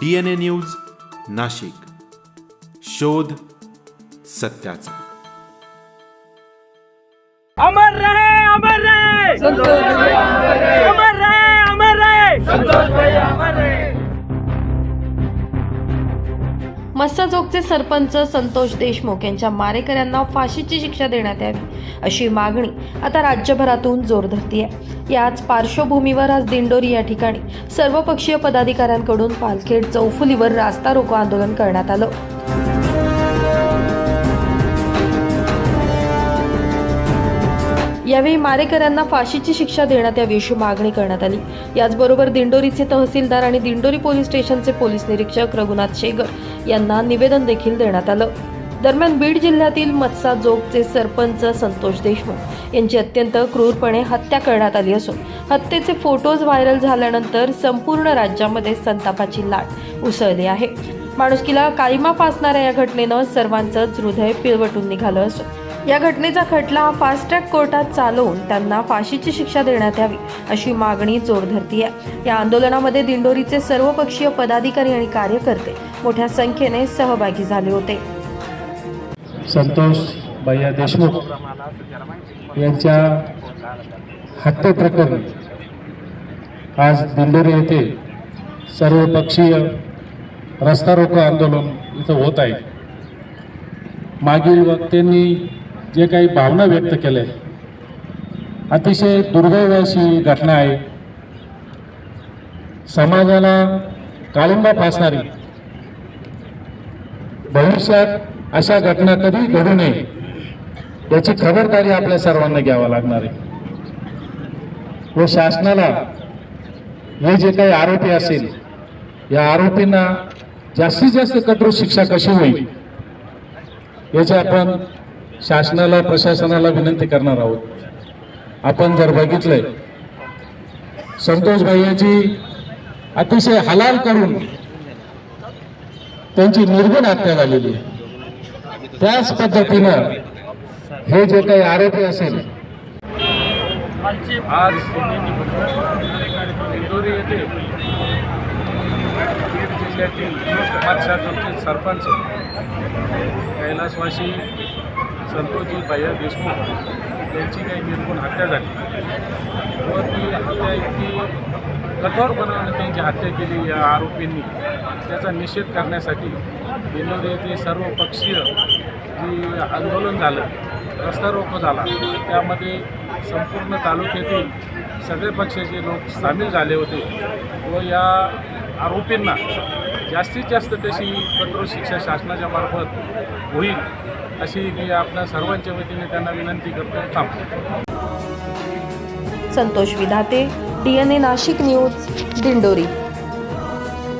D N A news Nashik. शोध सत्याचा. अमर रहे अमर रहे! मत्स्यजोगचे सरपंच संतोष देशमुख यांच्या मारेकऱ्यांना फाशीची शिक्षा देण्यात यावी अशी मागणी आता राज्यभरातून जोर धरती आहे याच पार्श्वभूमीवर आज दिंडोरी या ठिकाणी सर्वपक्षीय पदाधिकाऱ्यांकडून पालखेड चौफुलीवर रास्ता रोको आंदोलन करण्यात आलं. यावेळी मारेकऱ्यांना फाशीची शिक्षा देण्यात यावी अशी मागणी करण्यात आली. याचबरोबर दिंडोरीचे तहसीलदार आणि दिंडोरी पोलीस स्टेशनचे पोलीस निरीक्षक रघुनाथ शेगर यांना निवेदन देखील देण्यात आलं. दरम्यान बीड जिल्ह्यातील मत्साजोगचे सरपंच संतोष देशमुख यांची अत्यंत क्रूरपणे हत्या करण्यात आली असून हत्येचे फोटोज व्हायरल झाल्यानंतर संपूर्ण राज्यामध्ये संतापाची लाट उसळली आहे. माणुसकीला काळीमा फासणाऱ्या या घटनेनं सर्वांचंच हृदय पिळवटून निघालं असून या घटनेचा खटला फास्ट ट्रॅक कोर्टात चालवून त्यांना फाशीची शिक्षा देण्यात यावी अशी मागणी जोर धरती आहे या आंदोलनामध्ये दिंडोरीचे सर्वपक्षीय पदाधिकारी आणि कार्यकर्ते मोठ्या संख्येने सहभागी झाले होते. संतोष भैया देशमुख यांच्या हत्येप्रकरणी आज दिंडोरी येथे सर्वपक्षीय रस्ता रोको आंदोलन इथं होत आहे. मागील वक्त्यांनी जे काही भावना व्यक्त केल्या अतिशय दुर्दैव अशी घटना आहे. समाजाला काळिंबा फासणारी भविष्यात अशा घटना कधी घडू नये याची खबरदारी आपल्या सर्वांना घ्यावा लागणार आहे. व शासनाला हे जे काही आरोपी असेल या आरोपींना जास्तीत जास्त कठोर शिक्षा कशी होईल याची आपण शासनाला प्रशासनाला विनंती करणार आहोत. आपण जर बघितलंय संतोष भैयाची अतिशय हलाल करून त्यांची निर्गुण हत्या झालेली आहे. त्याच पद्धतीनं हे जे काही आरोपी असेल आज इंदोरी येथे बीड जिल्ह्यातील सरपंच कैलासवासी संतोषजी भैया देशमुख यांची काही निर्गुण हत्या झाली. व ती हत्या इतकी कठोरपणाने त्यांची हत्या केली या आरोपींनी. त्याचा निषेध करण्यासाठी दिंडोरी येथे सर्वपक्षीय जी आंदोलन झालं रस्ता रोको झाला त्यामध्ये संपूर्ण तालुक्यातील सगळे पक्षाचे लोक सामील झाले होते. व या आरोपींना जास्तीत जास्त तशी कठोर शिक्षा शासनाच्या मार्फत होईल अशी मी आपल्या सर्वांच्या वतीने त्यांना विनंती करतो. थांबतो Santosh Vidhate D N A Nashik news Dindori.